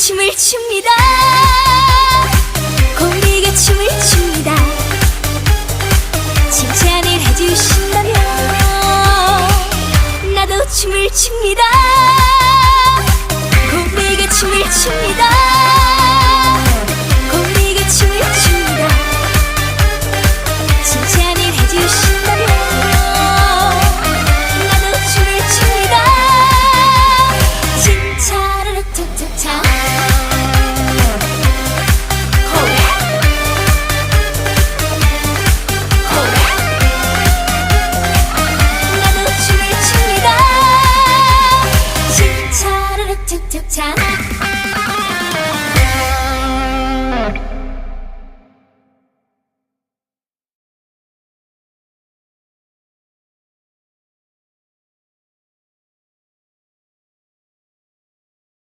춤을 춥니다. 곰비가 춤을 춥니다. 칭찬을 해주신다면 나도 춤을 춥니다. 곰비가 춤을 춥니다 춤을 춥니다 칭찬을 툭툭차